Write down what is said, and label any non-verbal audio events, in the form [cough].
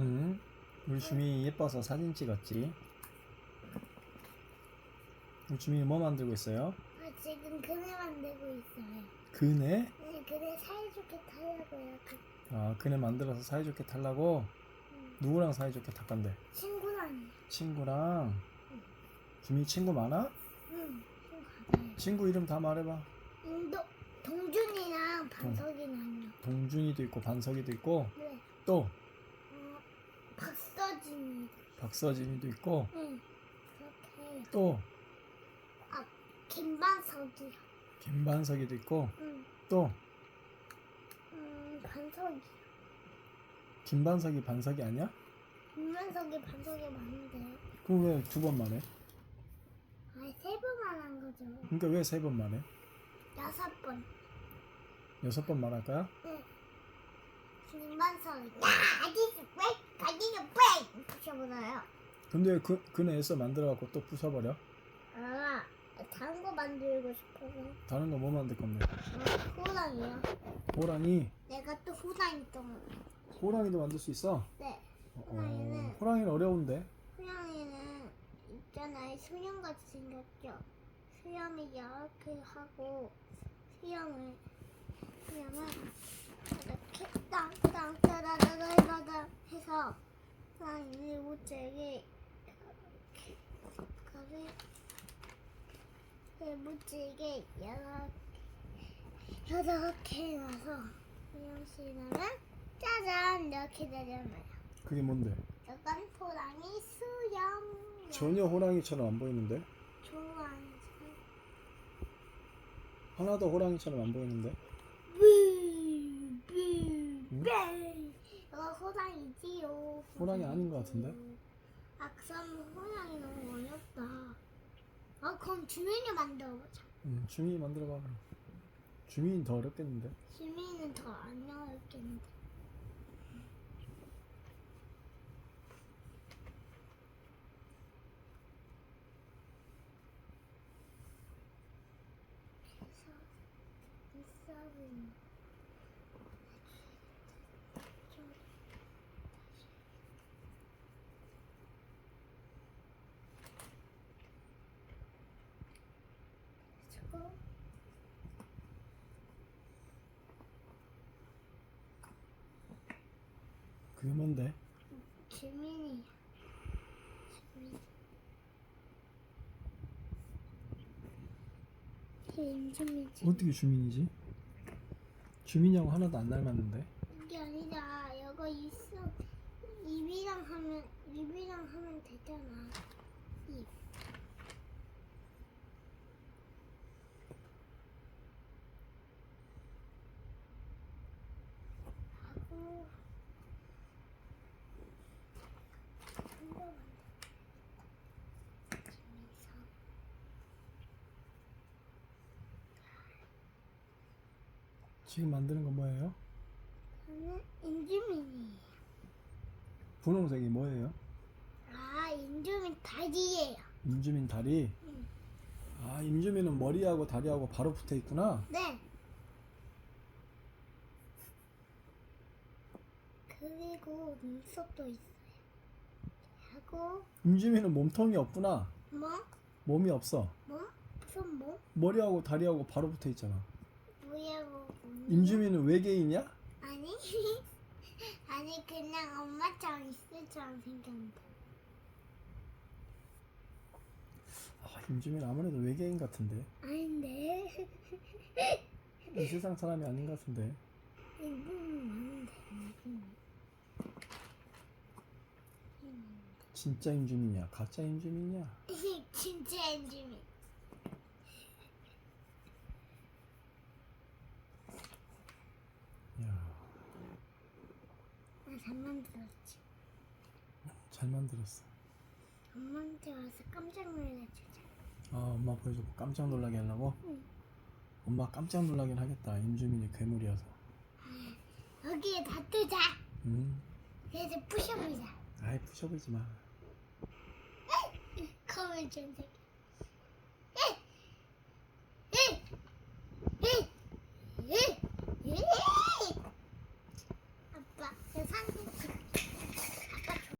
응. 우리 주민이 예뻐서 사진 찍었지. 우리 주민이 뭐 만들고 있어요? 아, 지금 그네 만들고 있어요. 그네? 네, 그네 사이좋게 타려고요. 그, 아, 그네 만들어서 사이좋게 타려고? 음, 누구랑 사이좋게 탈 건데? 친구랑요. 친구랑. 주민이 친구 많아? 응, 좀 가봐요. 친구 이름 다 말해봐. 인도 동준이랑 반석이랑요. 동준이도 있고, 반석이도 있고, 네. 또, 어, 박서진이. 박서진이도 있고, 응. 그렇게. 또, 아, 김반석이요. 김반석이도 있고, 응. 또, 음, 반석이. 김반석이 반석이 아니야? 김반석이 반석이 많은데. 그럼 왜 두 번만 해? 아, 세 번만 한 거죠. 그러니까 왜 세 번만 해? 여섯 번. 여섯 번 말할 거야? 응. 야, 아저씨 왜? 가지는 왜? 부셔보나요? 근데 그, 그네에서 만들어갖고 또 부숴버려? 아, 다른 거 만들고 싶어서. 다른 거 뭐 만들 건데? 어, 호랑이요. 호랑이? 내가 또 호랑이 또. 호랑이도 만들 수 있어? 네. 어, 호랑이는- 호랑이는 어려운데? 호랑이는 있잖아요. 수염같이 생겼죠. 수염이 이렇게 하고 수염을 수염을 땅땅따다다다다다 해서 호랑이를 못지게 이렇게 거를 그 못지게 여러 여러 개 놔서 수염실하면 짜잔 이렇게 내려놔요. 그게 뭔데? 약간 호랑이 수염 전혀 호랑이처럼 안 보이는데? 좋아하는 하나도 호랑이처럼 안 보이는데? 네. 이거 호랑이지요. 호랑이 아닌 것 같은데? 아, 그럼 호랑이 너무 어렵다. 아, 그럼 주민이 만들어보자. 응, 주민이 만들어봐. 그럼. 주민이 더 어렵겠는데? 주민은 더 안 어렵겠는데. 그래서 이 썰은 그게 뭔데? 주민이야. 주민. 이게 인주민지. 어떻게 주민이지? 주민이하고 하나도 안 닮았는데? 이게 아니라 이거 있어. 입이랑 하면 입이랑 하면 되잖아. 입. 하고 한번 만들어. 주민상. 지금 만드는 건 뭐예요? 저는 인주민이. 분홍색이 뭐예요? 아 인주민 다리예요. 임주민 다리? 응. 아, 임주민은 머리하고 다리하고 바로 붙어 있구나? 네. 그리고 눈썹도 있어요. 하고 임주민은 몸통이 없구나. 뭐? 몸이 없어. 뭐? 무슨 뭐? 머리하고 다리하고 바로 붙어 있잖아. 임주민은 외계인이야? 아니 [laughs] 아니 그냥 엄마처럼 이슬처럼 생겼는데. 아, 임주민 아무래도 외계인 같은데. 아닌데 이 세상 사람이 아닌 것 같은데. 이분은 [laughs] 아닌데. 진짜 임주민이야? 가짜 임주민이야? [laughs] 진짜 인주민. 야, 나 잘 만들었지. 잘 만들었어. 엄마한테 와서 깜짝 놀라주자. 아, 엄마 보여주고 깜짝 놀라게 하려고? 응. 엄마 깜짝 놀라긴 하겠다. 임주민이 괴물이어서. 여기에 다 뜨자. 음, 그래서 부셔보자. 아이 부셔보지 마. 검은 전색.